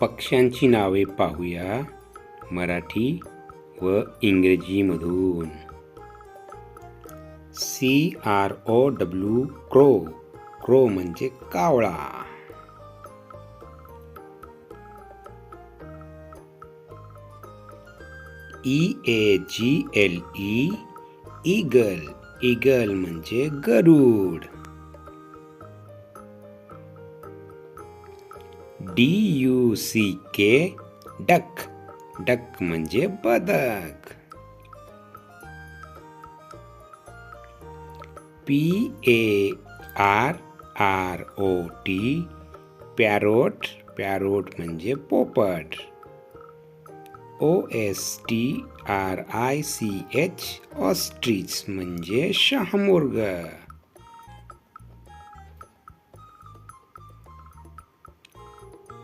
पक्ष्यांची नावे पाहूया. मराठी व इंग्रजीमधून C R O W crow. Crow म्हणजे कावळा. E A G L E eagle. Eagle म्हणजे गरुड. D you see K duck duck म्हणजे बदक. P A R R O T parrot. Parrot म्हणजे पोपट. O S T R I C H ostrich म्हणजे शहामुर्ग.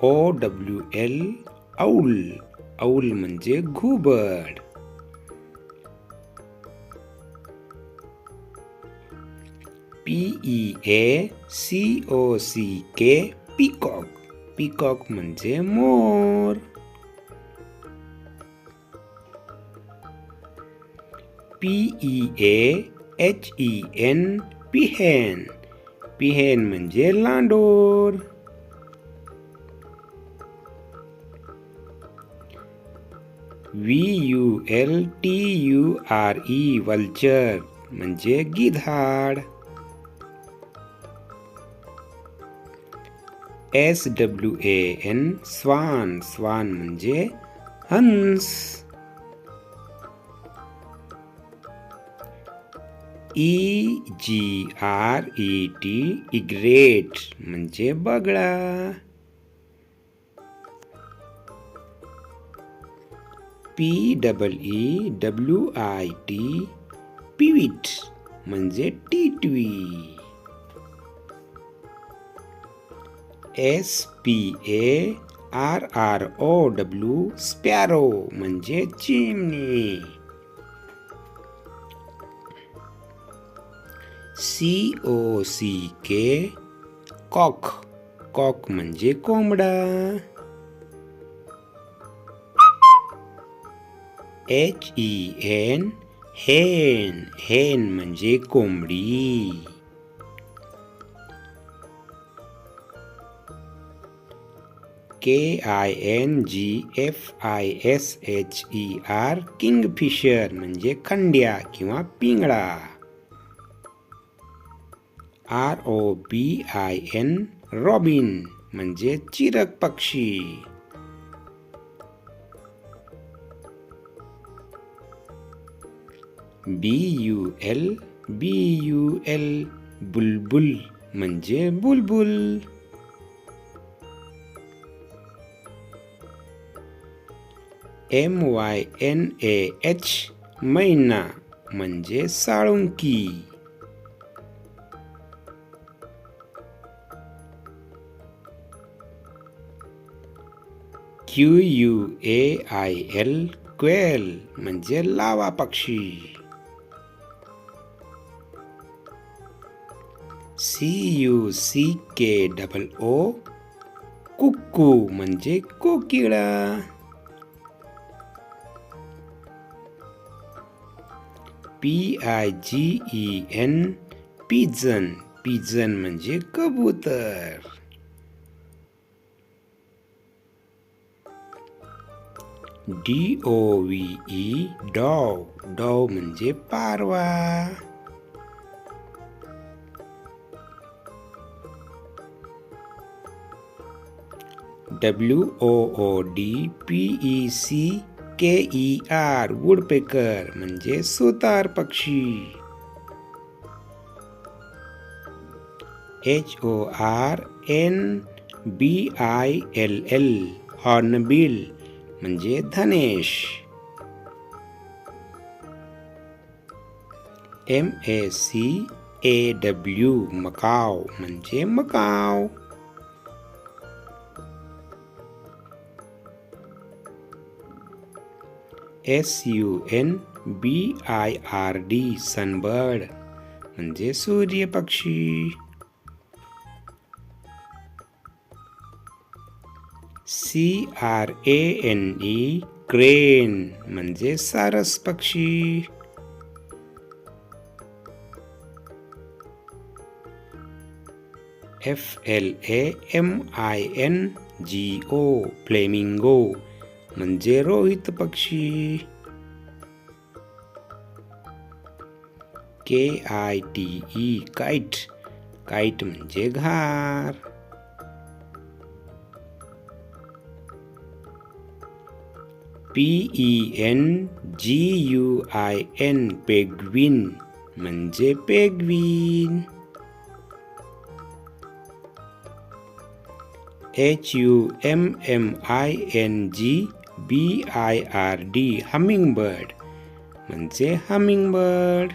ओ डब्ल्यू एल औल औल म्हणजे घुबड. P E ए सी ओ सी के पिकॉक पिकॉक म्हणजे मोर. P E A H E N peahen. Peahen म्हणजे लांडोर. V U L T U R E vulture म्हणजे गिधाड. S W A N swan. Swan म्हणजे हंस. E G R E T egret म्हणजे बगळा. P double E W I T peewit म्हणजे टिटवी S P A R R O W sparrow म्हणजे चिमणी. सी ओ सी के cock cock म्हणजे कोंबडा. एच ई एन हेन हेन म्हणजे कोंबडी. K I N G F I S H E R kingfisher म्हणजे खंड्या किंवा Pingla. R O B I N robin म्हणजे चिरक पक्षी. B U L B U L bulbul म्हणजे बुलबुल M Y N A H mynah म्हणजे Salunkhe Q U A I L quail म्हणजे लावा पक्षी सी यू सी के डबल ओ कुक्कू म्हणजे कोकिळा. P I G E N pigeon pigeon म्हणजे कबूतर. D O V E dove. Dove म्हणजे Parwa. W O O D P E C K E R woodpecker म्हणजे सुतार पक्षी. H O R N B I L L hornbill म्हणजे धनेश. M A C A W macaw, म्हणजे macaw. S U N B I R D sunbird म्हणजे सूर्यपक्षी. C R A N E crane म्हणजे सारस पक्षी. F L A M I N G O flamingo म्हणजे रोहित पक्षी। K I T E kite kite म्हणजे घार। P E N G U I N penguin म्हणजे penguin H U M M I N G B I R D hummingbird म्हणजे hummingbird